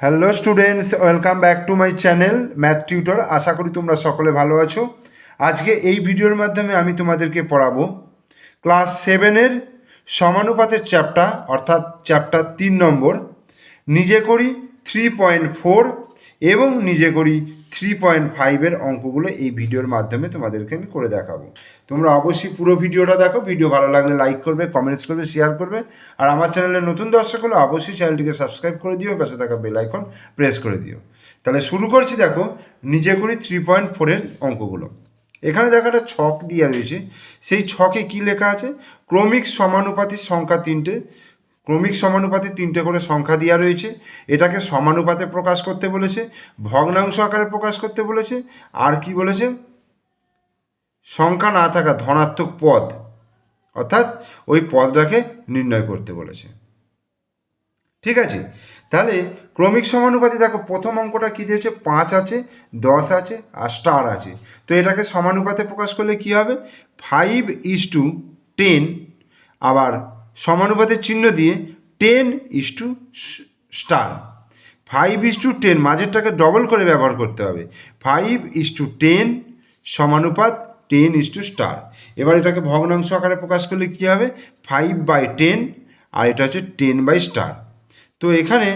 Hello students welcome back to my channel math tutor আশা করি তোমরা সকলে ভালো আছো। আজকে এই ভিডিওর মাধ্যমে আমি তোমাদেরকে পড়াবো ক্লাস সেভেনের সমানুপাতের চ্যাপ্টার অর্থাৎ চ্যাপ্টার তিন নম্বর। নিজে করি থ্রি পয়েন্ট ফোর এবং নিজে করি থ্রি পয়েন্ট ফাইভের অঙ্কগুলো এই ভিডিওর মাধ্যমে তোমাদেরকে আমি করে দেখাবো। তোমরা অবশ্যই পুরো ভিডিওটা দেখো, ভিডিও ভালো লাগলে লাইক করবে কমেন্টস করবে শেয়ার করবে, আর আমার চ্যানেলে নতুন দর্শক হলে অবশ্যই চ্যানেলটিকে সাবস্ক্রাইব করে দিও, পাশে থাকা বেল আইকন প্রেস করে দিও। তাহলে শুরু করছি দেখো, নিজে করি থ্রি পয়েন্ট ফোরের অঙ্কগুলো। এখানে দেখো একটা ছক দেওয়া রয়েছে। সেই ছকে কি লেখা আছে? ক্রমিক সমানুপাতির সংখ্যা তিনটে ক্রমিক সমানুপাতে তিনটে করে সংখ্যা দেওয়া রয়েছে। এটাকে সমানুপাতে প্রকাশ করতে বলেছে, ভগ্নাংশ আকারে প্রকাশ করতে বলেছে, আর কি বলেছে? সংখ্যা না থাকা ধনাত্মক পদ, অর্থাৎ ওই পদটাকে নির্ণয় করতে বলেছে। ঠিক আছে? তাহলে ক্রমিক সমানুপাতি দেখো, প্রথম অঙ্কটা কী দিয়েছে? পাঁচ আছে, দশ আছে, আর স্টার আছে। তো এটাকে সমানুপাতে প্রকাশ করলে কি হবে? ফাইভ ইস টু টেন, আবার সমানুপাতের চিহ্ন দিয়ে ten is to star five is to ten মাঝেরটাকে double করে ব্যবহার করতে হবে। ফাইভ ইস টু টেন সমানুপাত টেন ইস টু স্টার এবার এটাকে ভগ্নাংশ আকারে প্রকাশ করলে কী হবে? ফাইভ বাই টেন আর এটা হচ্ছে টেন বাই স্টার তো এখানে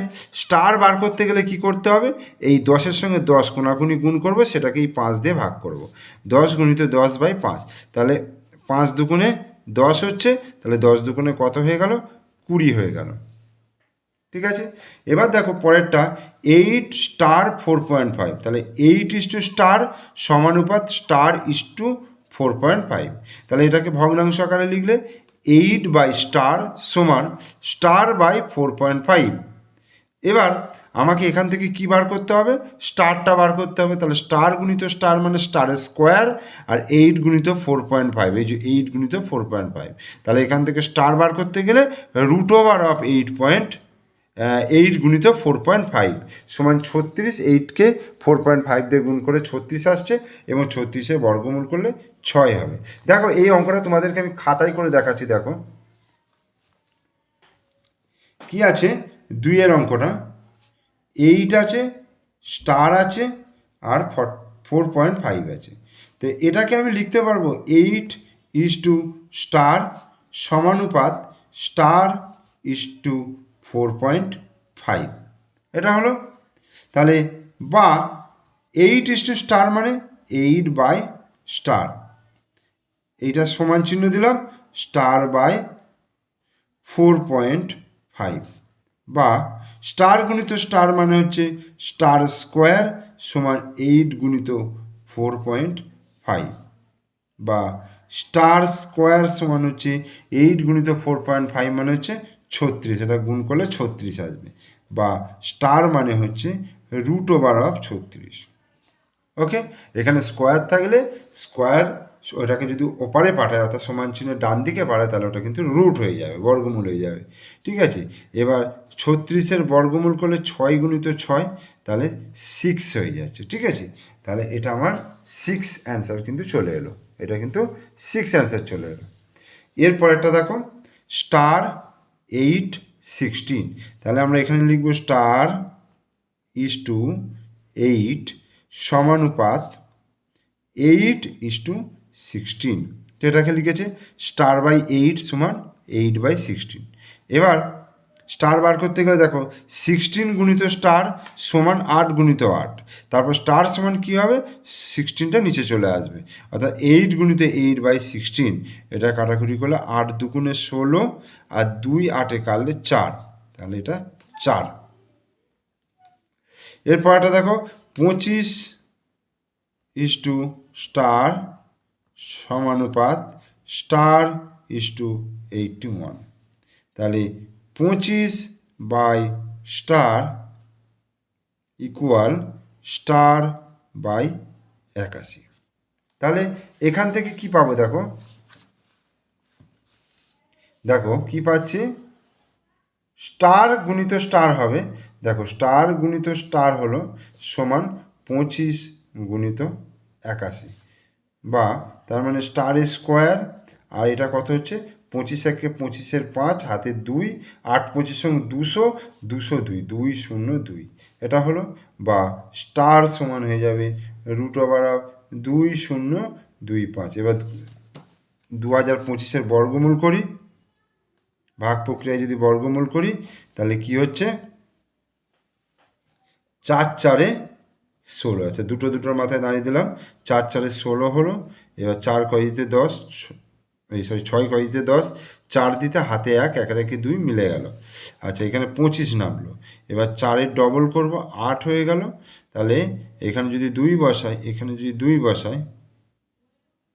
স্টার বার করতে গেলে কি করতে হবে? এই দশের সঙ্গে দশ কোনাকুনি গুণ করব সেটাকে এই পাঁচ দিয়ে ভাগ করব। দশ গুণিত দশ বাই পাঁচ। তাহলে পাঁচ দুগুণে দশ হচ্ছে, তাহলে দশ দুগুণে কত হয়ে গেল? কুড়ি হয়ে গেল। ঠিক আছে? এবার দেখো পরেরটা eight star four point five তাহলে eight is two star সমানুপাত star is to four point five তাহলে এটাকে ভগ্নাংশ আকারে লিখলে এইট বাই স্টার সমান star by four point five এবার আমাকে এখান থেকে কি বার করতে হবে? স্টারটা বার করতে হবে। তাহলে স্টার গুণিত স্টার মানে স্টারের স্কোয়ার আর এইট গুণিত ফোর পয়েন্ট ফাইভ। এই যে এইট গুণিত ফোর পয়েন্ট ফাইভ। তাহলে এখান থেকে স্টার বার করতে গেলে root over of eight point eight গুণিত ফোর পয়েন্ট ফাইভ সমান ছত্রিশ। এইটকে ফোর পয়েন্ট ফাইভ দিয়ে গুণ করে ছত্রিশ আসছে এবং ছত্রিশে বর্গমূল করলে ছয় হবে। দেখো এই অঙ্কটা তোমাদেরকে আমি খাতায় করে দেখাচ্ছি, দেখো। কি আছে? দুইয়ের অঙ্কটা। এইট আছে স্টার আছে, আর ফোর পয়েন্ট ফাইভ আছে। তো এটাকে আমি লিখতে পারব eight is two star সমানুপাত star is to four point five এটা হলো, তাহলে বা এইট ইস টু স্টার মানে এইট বাই স্টার এইটা সমান চিহ্ন দিলাম star by four point five বা স্টার গুণিত স্টার মানে হচ্ছে স্টার স্কোয়ার সমান এইট গুণিত ফোর পয়েন্ট ফাইভ বা স্টার স্কোয়ার সমান হচ্ছে এইট গুণিত ফোর পয়েন্ট ফাইভ মানে হচ্ছে ছত্রিশ, এটা গুণ করলে ছত্রিশ আসবে। বা স্টার মানে হচ্ছে রুট ওভার অফ ছত্রিশ। ওকে? এখানে স্কোয়ার থাকলে স্কোয়ার ওটাকে যদি ওপারে পাঠায়, অর্থাৎ সমান চিহ্ন ডান দিকে পাঠায়, তাহলে ওটা কিন্তু রুট হয়ে যাবে, বর্গমূল হয়ে যাবে। ঠিক আছে? এবার ছত্রিশের বর্গমূল করলে ছয় গুণিত ছয়, তাহলে সিক্স হয়ে যাচ্ছে। ঠিক আছে? তাহলে এটা আমার সিক্স অ্যান্সার কিন্তু চলে এলো। এটা কিন্তু সিক্স অ্যান্সার চলে এলো। এরপরেরটা দেখো স্টার এইট সিক্সটিন তাহলে আমরা এখানে লিখব স্টার ইস টু এইট সমানুপাত এইট ইস টু সিক্সটিন তো এটাকে লিখেছে? স্টার বাই এইট সমান এইট বাই সিক্সটিন এবার স্টার বার করতে গেলে দেখো সিক্সটিন গুণিত স্টার সমান আট গুণিত আট। তারপর স্টার সমান কী হবে? সিক্সটিনটা নিচে চলে আসবে। অর্থাৎ এইট গুণিত এইট বাই সিক্সটিন এটা কাটাকুটি করলে আট দুগুণে ষোলো আর দুই আটে কাটলে চার। তাহলে এটা চার। এরপর একটা দেখো, পঁচিশ is two star সমানুপাত star is to eighty one. তাহলে পঁচিশ by star equal star by একাশি। তাহলে এখান থেকে কি পাবো দেখো? দেখো কি পাচ্ছি? স্টার গুণিত স্টার হবে। দেখো স্টার গুণিত স্টার হলো সমান পঁচিশ গুণিত একাশি বা তার মানে স্টার স্কোয়ার আর এটা কত হচ্ছে? পঁচিশ একে পঁচিশের পাঁচ, হাতে দুই, আট পঁচিশ সঙ্গে দুশো দুশো দুই দুই শূন্য দুই। এটা হলো, বা স্টার সমান হয়ে যাবে রুট ওভার দুই শূন্য দুই পাঁচ। এবার দু হাজার পঁচিশের বর্গমূল করি। ভাগ প্রক্রিয়ায় যদি বর্গমূল করি, তাহলে কি হচ্ছে? চার চারে ষোলো। আচ্ছা দুটো দুটোর মাথায় দাঁড়িয়ে দিলাম। চার চারে ষোলো হলো এবার চার কয় দিতে দশ এই সরি ছয় কয় দশ, চার দিতে হাতে এক এক রেখে দুই মিলে গেল। আচ্ছা এখানে পঁচিশ নামলো। এবার চারের ডবল করব, আট হয়ে গেল। তাহলে এখানে যদি দুই বসাই, এখানে যদি দুই বসাই,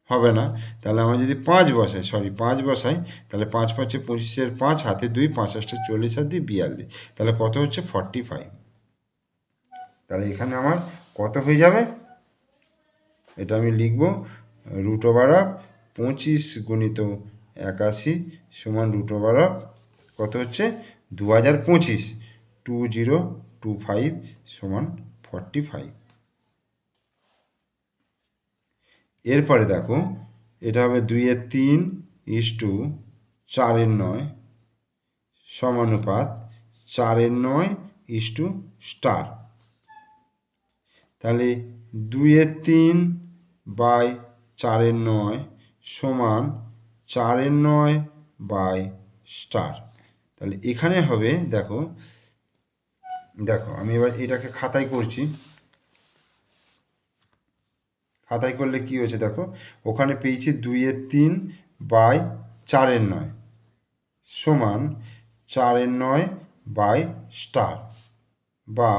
হবে না। তাহলে আমরা যদি পাঁচ বসাই সরি পাঁচ বসাই, তাহলে পাঁচ পাঁচে পঁচিশের পাঁচ, হাতে দুই, পাঁচ আটটা চল্লিশ আর দুই, বিয়াল্লিশ। তাহলে কত হচ্ছে? ফর্টি ফাইভ তাহলে এখানে আমার কত হয়ে যাবে? এটা আমি লিখব। রুট ওভার অফ পঁচিশ গুণিত একাশি সমান রুট ওভার অফ কত হচ্ছে? দু হাজার পঁচিশ। টু জিরো টু ফাইভ সমান ফর্টি ফাইভ। এরপরে দেখো, এটা হবে দুইয়ের তিন ইস টু চারের নয় সমানুপাত, চারের নয় ইস টু স্টার তাহলে দুইয়ের তিন বাই চারের নয় সমান চারের নয় বাই স্টার। তাহলে এখানে হবে, দেখো দেখো, আমি এবার এটাকে খাতায় করছি। খাতায় করলে কি হয়েছে দেখো, ওখানে পেয়েছি দুইয়ের তিন বাই চারের নয় সমান চারের নয় বাই স্টার বা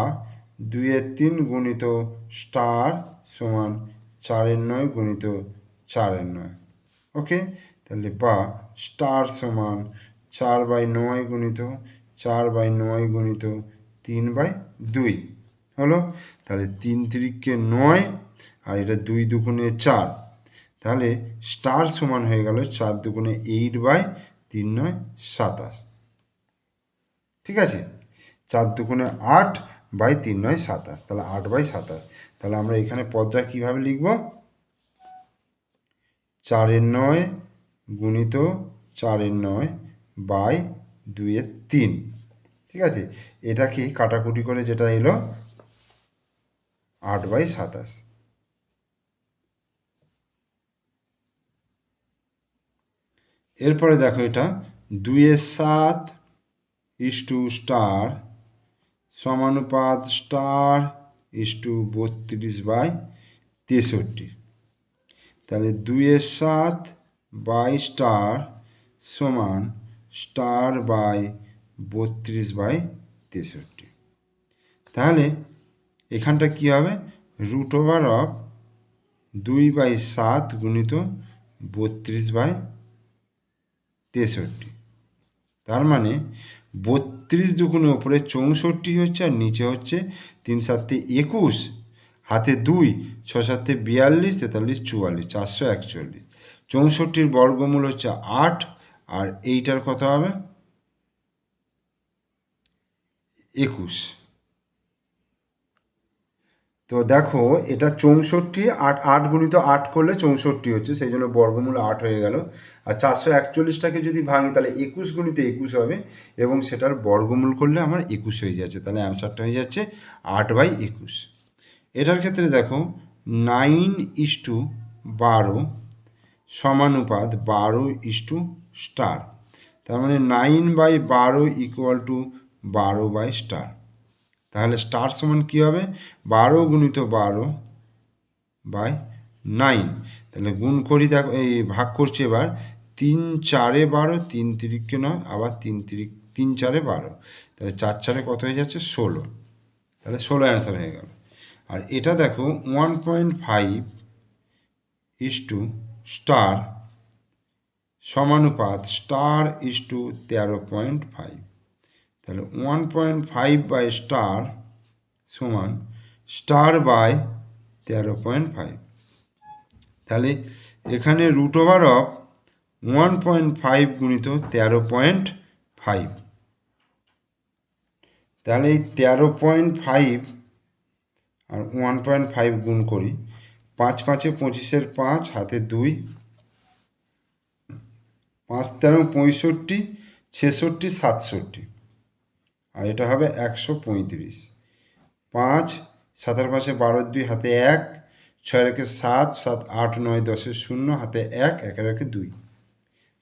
দুইয়ের তিন গুণিত স্টার সমান চারের নয় গুণিত চারের নয়। ওকে? তাহলে বা স্টার সমান চার বাই নয় গুণিত চার বাই নয় গুণিত তিন বাই দুই। হলো? তাহলে তিন তিরিককে নয় আর এটা দুই দুগুণে চার। তাহলে স্টার সমান হয়ে গেল চার দুগুণে এইট বাই তিন নয় সাতাশ। ঠিক আছে? চার দুগুণে আট বাই তিন নয় সাতাশ। তাহলে আট বাই সাতাশ। তাহলে আমরা এখানে পদটা কীভাবে লিখব? চারের নয় গুণিত চারের নয় বাই দুইয়ের তিন। ঠিক আছে? এটা কি কাটাকুটি করে যেটা এলো, আট বাই সাতাশ। এরপরে দেখো এটা, দুইয়ের সাত ইস টু স্টার সমানুপাত স্টার ইস টু বত্রিশ বাই তেষট্টি। তাহলে দুইয়ের সাত বাই স্টার সমান স্টার বাই বত্রিশ বাই তেষট্টি। তাহলে এখানটা কী হবে? রুট ওভার অফ দুই বাই সাত গুণিত বত্রিশ বাই তেষট্টি। তার মানে বত্রিশ দুগুণে ওপরে চৌষট্টি হচ্ছে আর নিচে হচ্ছে তিন সাতটি একুশ, হাতে দুই ছ সাতে বিয়াল্লিশ, তেতাল্লিশ, চুয়াল্লিশ, চারশো একচল্লিশ। চৌষট্টির বর্গমূল হচ্ছে আট, আর এইটার কথা হবে? একুশ। তো দেখো, এটা চৌষট্টি আট আট গুণিত আট করলে চৌষট্টি হচ্ছে, সেই জন্য বর্গমূল আট হয়ে গেল। আর চারশো একচল্লিশটাকে যদি ভাঙি, তাহলে একুশ গুণিত একুশ হবে, এবং সেটার বর্গমূল করলে আমার একুশ হয়ে যাচ্ছে, তাহলে অ্যান্সারটা হয়ে যাচ্ছে আট বাই একুশ। এটার ক্ষেত্রে দেখো, নাইন ইস টু বারো সমানুপাত বারো ইস টু স্টার। তার মানে নাইন বাই বারো ইকুয়াল টু বারো বাই স্টার। তাহলে স্টার সমান কী হবে? বারো গুণিত বারো বাই নাইন তাহলে গুণ করি দেখো, এই ভাগ করছি এবার। তিন চারে বারো, তিন তিরিককে নয়, আবার তিন তিরিক, তিন চারে বারো। তাহলে চার চারে কত হয়ে যাচ্ছে? ষোলো। তাহলে ষোলো অ্যান্সার হয়ে গেল। আর এটা দেখো one point five is to star সমানুপাত star is to তেরো পয়েন্ট ফাইভ তাহলে one point five by star সমান স্টার বাই তেরো পয়েন্ট ফাইভ তাহলে এখানে root over of one point five গুণিত তেরো পয়েন্ট ফাইভ তাহলে এই তেরো পয়েন্ট ফাইভ আর ওয়ান পয়েন্ট ফাইভ গুণ করি, পাঁচ পাঁচে পঁচিশের পাঁচ, হাতে দুই। পাঁচ তেরো পঁয়ষট্টি, ছেষট্টি, সাতষট্টি। আর এটা হবে একশো পঁয়ত্রিশ। পাঁচ, সাতের পাশে বারো, দুই, হাতে এক, ছয় রেখে সাত সাত, আট, নয়, দশের শূন্য, হাতে এক, একের রেখে দুই।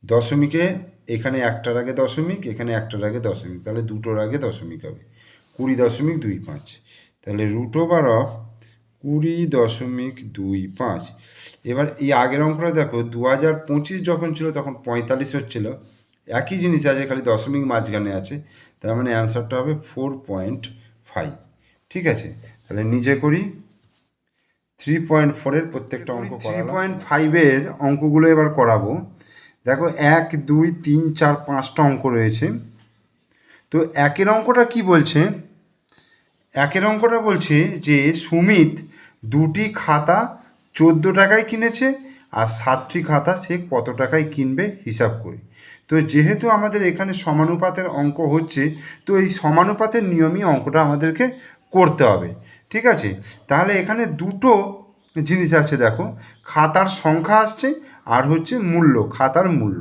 দশমিকে, এখানে একটার আগে দশমিক, এখানে একটার আগে দশমিক, তাহলে দুটোর আগে দশমিক হবে। কুড়ি দশমিক দুই পাঁচ। তাহলে রুট ওভার অফ কুড়ি দশমিক দুই পাঁচ। এবার এই আগের অঙ্কটা দেখো দু হাজার পঁচিশ যখন ছিল তখন পঁয়তাল্লিশ হচ্ছিল। একই জিনিস আছে, খালি দশমিক মাঝখানে আছে। তার মানে অ্যান্সারটা হবে ফোর পয়েন্ট ফাইভ ঠিক আছে? তাহলে নিজে করি। থ্রি পয়েন্ট ফোরের প্রত্যেকটা অঙ্ক থ্রি পয়েন্ট ফাইভের অঙ্কগুলো এবার করাবো। দেখো এক দুই তিন চার পাঁচটা অঙ্ক রয়েছে। তো একের অঙ্কটা কি বলছে? একের অঙ্কটা বলছে যে সুমিত দুটি খাতা চোদ্দ টাকায় কিনেছে আর সাতটি খাতা সে কত টাকায় কিনবে হিসাব করি। তো যেহেতু আমাদের এখানে সমানুপাতের অঙ্ক হচ্ছে, তো এই সমানুপাতের নিয়মই অঙ্কটা আমাদেরকে করতে হবে। ঠিক আছে? তাহলে এখানে দুটো জিনিস আছে দেখো। খাতার সংখ্যা আসছে আর হচ্ছে মূল্য, খাতার মূল্য।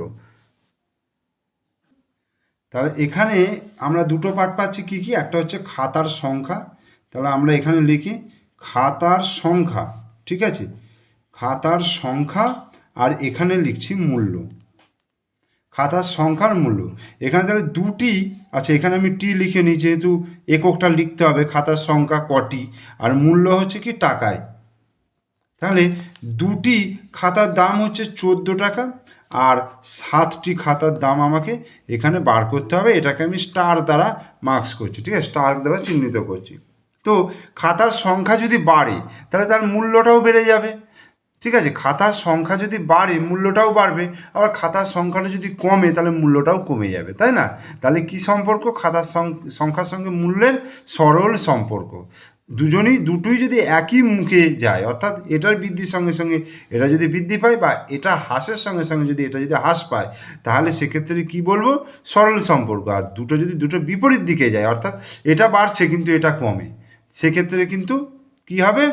তাহলে এখানে আমরা দুটো পার্ট পাচ্ছি কি কি? একটা হচ্ছে খাতার সংখ্যা। তাহলে আমরা এখানে লিখি খাতার সংখ্যা। ঠিক আছে? খাতার সংখ্যা আর এখানে লিখছি মূল্য। খাতার সংখ্যার মূল্য। এখানে তাহলে দুটি আচ্ছা এখানে আমি টি লিখে নিই, যেহেতু এককটা লিখতে হবে, খাতার সংখ্যা কটি। আর মূল্য হচ্ছে কি টাকায়। তাহলে দুটি খাতার দাম হচ্ছে চোদ্দ টাকা, আর সাতটি খাতার দাম আমাকে এখানে বার করতে হবে। এটাকে আমি স্টার দ্বারা মার্কস করছি, ঠিক আছে? স্টার দ্বারা চিহ্নিত করছি। তো খাতার সংখ্যা যদি বাড়ে, তাহলে তার মূল্যটাও বেড়ে যাবে। ঠিক আছে, খাতার সংখ্যা যদি বাড়ে, মূল্যটাও বাড়বে, আবার খাতার সংখ্যাটা যদি কমে, তাহলে মূল্যটাও কমে যাবে, তাই না? তাহলে কি সম্পর্ক? খাতার সংখ্যার সঙ্গে মূল্যের সরল সম্পর্ক। দুজনেই, দুটোই যদি একই মুখে যায়, অর্থাৎ এটার বৃদ্ধির সঙ্গে সঙ্গে এটা যদি বৃদ্ধি পায় বা এটা হ্রাসের সঙ্গে সঙ্গে যদি এটা যদি হ্রাস পায়, তাহলে সেক্ষেত্রে কি বলব? সরল সম্পর্ক। আর দুটো যদি, দুটো বিপরীত দিকে যায়, অর্থাৎ এটা বাড়ছে কিন্তু এটা কমে, সেক্ষেত্রে কিন্তু কি হবে?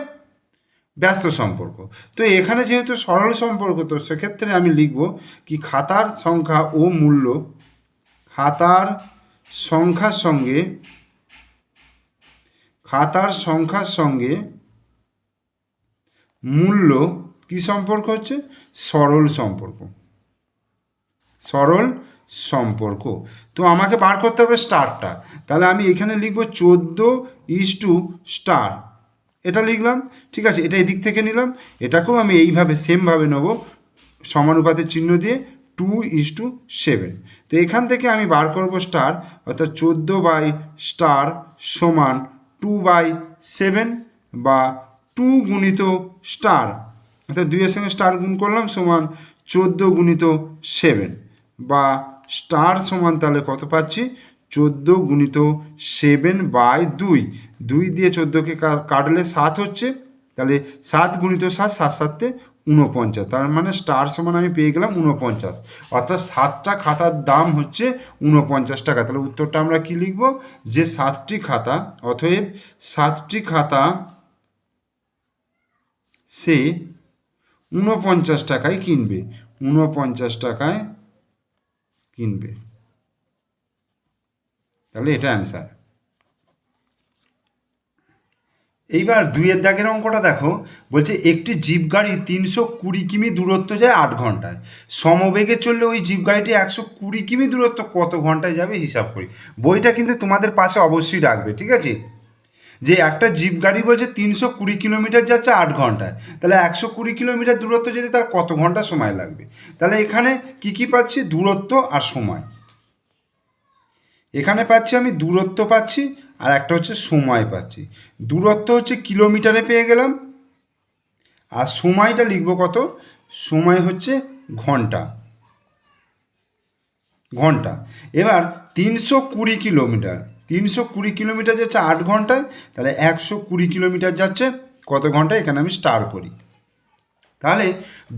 ব্যস্ত সম্পর্ক। তো এখানে যেহেতু সরল সম্পর্ক, তো সেক্ষেত্রে আমি লিখব কি খাতার সংখ্যা ও মূল্য খাতার সংখ্যার সঙ্গে, খাতার সংখ্যার সঙ্গে মূল্য কি সম্পর্ক হচ্ছে? সরল সম্পর্ক। সরল সম্পর্ক। তো আমাকে বার করতে হবে স্টারটা। তাহলে আমি এখানে লিখব চোদ্দ ইস টু স্টার। এটা লিখলাম, ঠিক আছে, এটা এদিক থেকে নিলাম, এটাকেও আমি এইভাবে সেমভাবে নেব সমানুপাতের চিহ্ন দিয়ে টু ইস টু সেভেন তো এখান থেকে আমি বার করব স্টার অর্থাৎ চোদ্দ বাই স্টার সমান টু বাই সেভেন বা টু গুণিত স্টার অর্থাৎ দুইয়ের সঙ্গে স্টার গুণ করলাম সমান চোদ্দ গুণিত সেভেন বা স্টার সমান তাহলে কত পাচ্ছি? চোদ্দ গুণিত সেভেন বাই দুই। দুই দিয়ে চোদ্দোকে কাটলে সাত হচ্ছে। তাহলে সাত গুণিত সাত সাত সাতে ঊনপঞ্চাশ। তার মানে স্টার সমান আমি পেয়ে গেলাম ঊনপঞ্চাশ। অর্থাৎ সাতটা খাতার দাম হচ্ছে ঊনপঞ্চাশ টাকা। তাহলে উত্তরটা আমরা কি লিখব? যে সাতটি খাতা, অতএব সাতটি খাতা সে ঊনপঞ্চাশ টাকায় কিনবে। ঊনপঞ্চাশ টাকায় কিনবে। তাহলে এটা অ্যান্সার এইবার দুইয়ের দাগের অঙ্কটা দেখো, বলছে একটি জিপ গাড়ি তিনশো কুড়ি কিমি দূরত্ব যায় আট ঘন্টায়। সমবেগে চললে ওই জিপ গাড়িটি একশো কুড়ি কিমি দূরত্ব কত ঘন্টায় যাবে হিসাব করি। বইটা কিন্তু তোমাদের পাশে অবশ্যই রাখবে, ঠিক আছে? যে একটা জিপ গাড়ি বলছে তিনশো কুড়ি কিলোমিটার যাচ্ছে আট ঘন্টায়। তাহলে একশো কুড়ি কিলোমিটার দূরত্ব যেতে তার কত ঘণ্টা সময় লাগবে? তাহলে এখানে কি কি পাচ্ছি? দূরত্ব আর সময়। এখানে পাচ্ছি আমি দূরত্ব পাচ্ছি, আর একটা হচ্ছে সময় পাচ্ছি। দূরত্ব হচ্ছে কিলোমিটারে পেয়ে গেলাম। আর সময়টা লিখব কত? সময় হচ্ছে ঘণ্টা। ঘণ্টা। এবার তিনশো কুড়ি কিলোমিটার। তিনশো কুড়ি কিলোমিটার যাচ্ছে আট ঘন্টায়, তাহলে একশো কুড়ি কিলোমিটার যাচ্ছে কত ঘন্টায়? এখানে আমি স্টার করি। তাহলে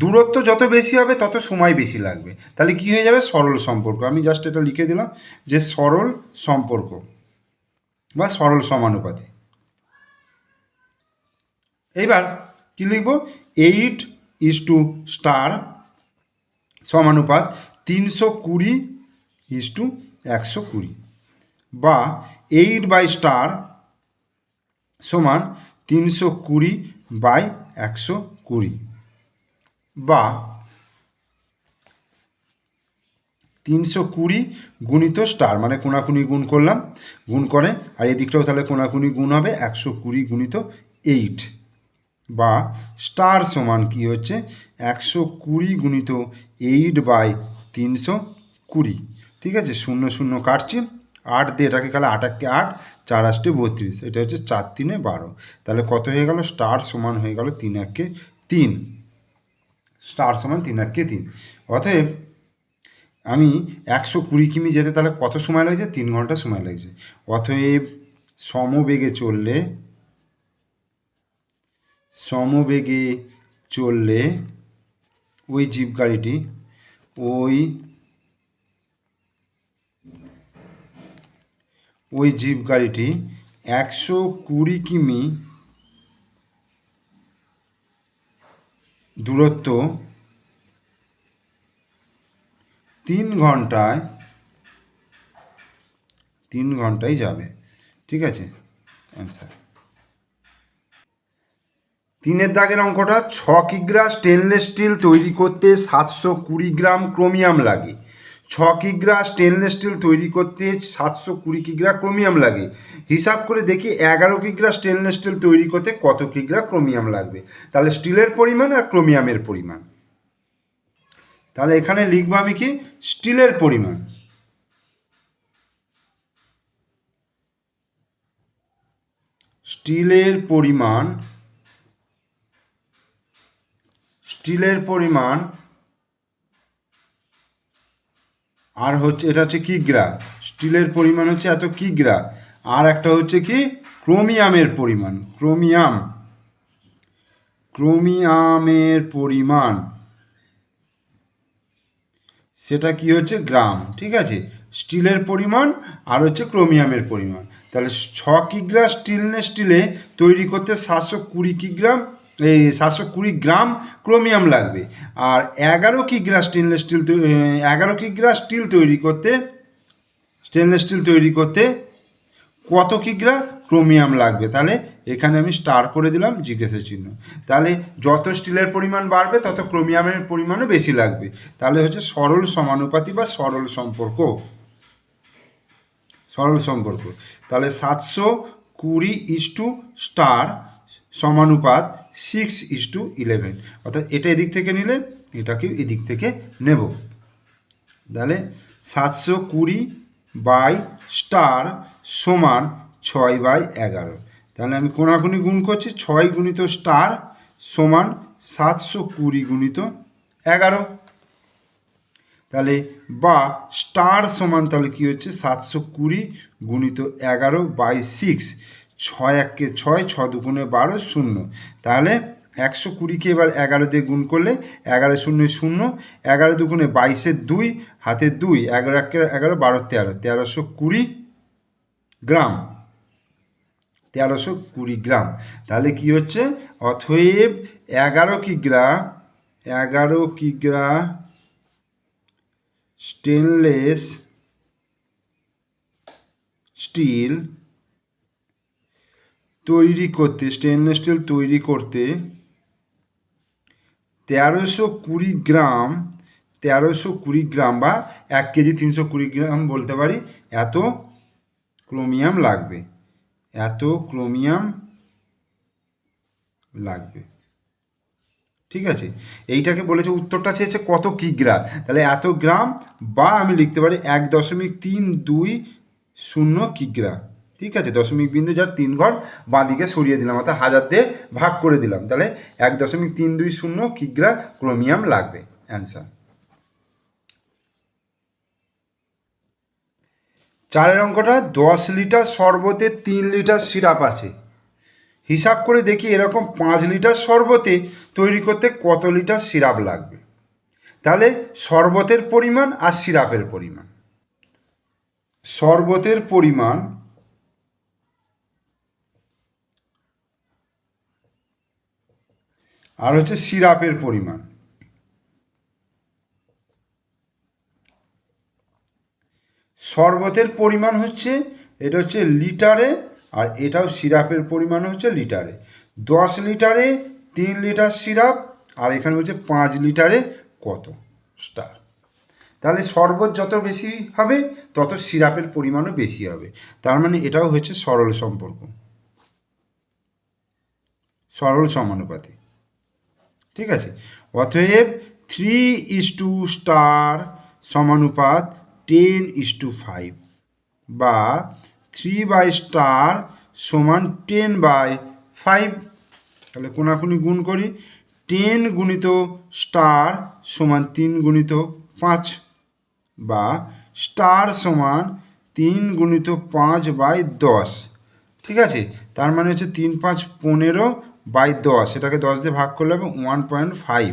দূরত্ব যত বেশি হবে, তত সময় বেশি লাগবে। তাহলে কি হয়ে যাবে? সরল সম্পর্ক। আমি জাস্ট এটা লিখে দিলাম যে সরল সম্পর্ক বা সরল সমানুপাতি। এইবার কি লিখব? এইট ইস টু স্টার সমানুপাত তিনশো কুড়ি ইস টু একশো কুড়ি বা এইট বাই স্টার সমান তিনশো কুড়ি বাই একশো কুড়ি। বা তিনশো কুড়ি গুণিত স্টার মানে কোনাকুনি গুণ করলাম, গুণ করে, আর এদিকটাও তাহলে কোনাকুনি গুণ হবে, একশো কুড়ি গুণিত এইট বা স্টার সমান কি হচ্ছে, একশো কুড়ি গুণিত এইট বাই তিনশো কুড়ি। ঠিক আছে? শূন্য শূন্য কাটছে, আট দিয়ে এটাকে গেলে আট একে আট, চার আষ্টে বত্রিশ, এটা হচ্ছে চার তিনে বারো। তাহলে কত হয়ে গেল? স্টার সমান হয়ে গেল তিন একে তিন। স্টার সমান তিন একে তিন। অতএব আমি একশো কুড়ি কিমি যেতে তাহলে কত সময় লাগছে? তিন ঘণ্টা সময় লাগছে। অতএব সমবেগে চললে সমবেগে চললে ওই জিপ গাড়িটি, ওই ওই জিপ গাড়িটি একশো কুড়ি কিমি দূরত্ব তিন ঘন্টায় তিন ঘন্টায় যাবে। ঠিক আছে? অ্যান্সার তিনের দাগের অঙ্কটা ছ কিগ্রা স্টেনলেস স্টিল তৈরি করতে সাতশো কুড়ি গ্রাম ক্রোমিয়াম লাগে। ছ কিগ্রা স্টেনলেস স্টিল তৈরি করতে সাতশো কুড়ি কিগ্রা ক্রোমিয়াম লাগে। হিসাব করে দেখি এগারো কিগ্রা স্টেনলেস স্টিল তৈরি করতে কত কিগ্রা ক্রোমিয়াম লাগবে। তাহলে স্টিলের পরিমাণ আর ক্রোমিয়ামের পরিমাণ। তাহলে এখানে লিখব আমি কি? স্টিলের পরিমাণ। স্টিলের পরিমাণ স্টিলের পরিমাণ আর হচ্ছে, এটা হচ্ছে কিগ্রা স্টিলের পরিমাণ হচ্ছে এত কিগ্রা আর একটা হচ্ছে কি? ক্রোমিয়ামের পরিমাণ, ক্রোমিয়াম। ক্রোমিয়ামের পরিমাণ। সেটা কি হচ্ছে? গ্রাম, ঠিক আছে? স্টিলের পরিমাণ আর হচ্ছে ক্রোমিয়ামের পরিমাণ। তাহলে ছ কিগ্রা স্টিলনেস স্টিলে তৈরি করতে সাতশো কুড়ি কিগ্রাম এই সাতশো কুড়ি গ্রাম ক্রোমিয়াম লাগবে। আর এগারো কিগ্রা স্টেনলেস স্টিল এগারো কিগ্রা স্টিল তৈরি করতে স্টেনলেস স্টিল তৈরি করতে কত কিগ্রা ক্রোমিয়াম লাগবে? তাহলে এখানে আমি স্টার করে দিলাম জিজ্ঞাসা চিহ্ন। তাহলে যত স্টিলের পরিমাণ বাড়বে, তত ক্রোমিয়ামের পরিমাণও বেশি লাগবে। তাহলে হচ্ছে সরল সমানুপাতি বা সরল সম্পর্ক। সরল সম্পর্ক। তাহলে সাতশো কুড়ি ইস টু স্টার সমানুপাত সিক্স ইস টু ইলেভেন অর্থাৎ এটা এদিক থেকে নিলে এটাকে এদিক থেকে নেব। তাহলে সাতশো কুড়ি বাই স্টার সমান ছয় বাই এগারো। তাহলে আমি কোনাকুনি গুণ করছি, ছয় গুণিত স্টার সমান সাতশো কুড়ি গুণিত এগারো। তাহলে বা স্টার সমান তাহলে কী হচ্ছে, সাতশো কুড়ি গুণিত এগারো বাই সিক্স ছয় এককে ছয়, ছ দুগুণে বারো, শূন্য। তাহলে একশো কুড়িকে এবার এগারো দিয়ে গুণ করলে এগারো শূন্য শূন্য, এগারো দুগুণে বাইশের দুই, হাতে দুই, এগারো একে এগারো, বারো তেরো। তেরোশো কুড়ি গ্রাম। তেরোশো কুড়ি গ্রাম। তাহলে কি হচ্ছে? অথয়েব এগারো কিগ্রা এগারো কিগ্রা স্টেনলেস স্টিল তৈরি করতে স্টেনলেস স্টিল তৈরি করতে তেরোশো কুড়ি গ্রাম, তেরোশো কুড়ি গ্রাম বা এক কেজি তিনশো কুড়ি গ্রাম বলতে পারি, এত ক্রোমিয়াম লাগবে। এত ক্রোমিয়াম লাগবে। ঠিক আছে? এইটাকে বলেছে, উত্তরটা চেয়েছে কত কিগ্রা তাহলে এত গ্রাম বা আমি লিখতে পারি এক দশমিক তিন দুই শূন্য কিগ্রা ঠিক আছে, দশমিক বিন্দু যার তিন ঘর, বাঁদিকে সরিয়ে দিলাম, অর্থাৎ হাজার দিয়ে ভাগ করে দিলাম। তাহলে এক দশমিক তিন দুই শূন্য কিগ্রা ক্রোমিয়াম লাগবে অ্যান্সার চারের অঙ্কটা দশ লিটার শরবতে তিন লিটার সিরাপ আছে। হিসাব করে দেখি এরকম পাঁচ লিটার শরবতে তৈরি করতে কত লিটার সিরাপ লাগবে। তাহলে শরবতের পরিমাণ আর সিরাপের পরিমাণ। শরবতের পরিমাণ আর হচ্ছে সিরাপের পরিমাণ। শরবতের পরিমাণ হচ্ছে, এটা হচ্ছে লিটারে, আর এটাও সিরাপের পরিমাণ হচ্ছে লিটারে। দশ লিটারে তিন লিটার সিরাপ, আর এখানে হচ্ছে পাঁচ লিটারে কত? স্টার। তাহলে শরবত যত বেশি হবে, তত সিরাপের পরিমাণও বেশি হবে। তার মানে এটাও হচ্ছে সরল সম্পর্ক। সরল সমানুপাতি ঠিক আছে? অতএব থ্রি ইস টু স্টার সমানুপাত টেন ইস টু ফাইভ বা থ্রি বাই স্টার সমান টেন বাই ফাইভ তাহলে কোনাকুনি গুণ করি টেন গুণিত স্টার সমান তিন গুণিত পাঁচ বা স্টার সমান তিন গুণিত পাঁচ বাই দশ। ঠিক আছে? তার মানে হচ্ছে তিন পাঁচ পনেরো বাই দশ, এটাকে দশ দিয়ে ভাগ করলে হবে ওয়ান পয়েন্ট ফাইভ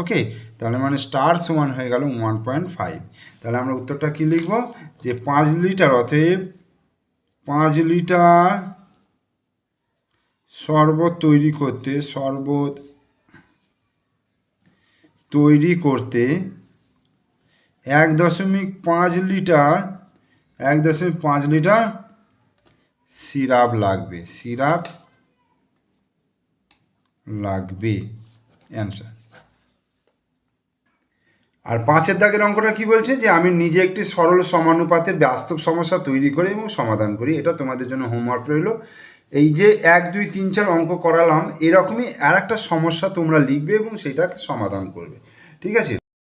ওকে তাহলে মানে স্টার সমান হয়ে গেল ওয়ান পয়েন্ট ফাইভ তাহলে আমরা উত্তরটা কী লিখব? যে পাঁচ লিটার, অতএব পাঁচ লিটার শরবত তৈরি করতে, শরবত তৈরি করতে এক দশমিক পাঁচ লিটার, এক দশমিক পাঁচ লিটার সিরাপ লাগবে। সিরাপ লাগবে। অ্যান্সার আর পাঁচের দাগের অঙ্কটা কি বলছে? যে আমি নিজে একটি সরল সমানুপাতের বাস্তব সমস্যা তৈরি করি এবং সমাধান করি। এটা তোমাদের জন্য হোমওয়ার্ক রইল। এই যে এক, দুই, তিন, চার অঙ্ক করালাম, এরকমই আর একটা সমস্যা তোমরা লিখবে এবং সেটাকে সমাধান করবে। ঠিক আছে?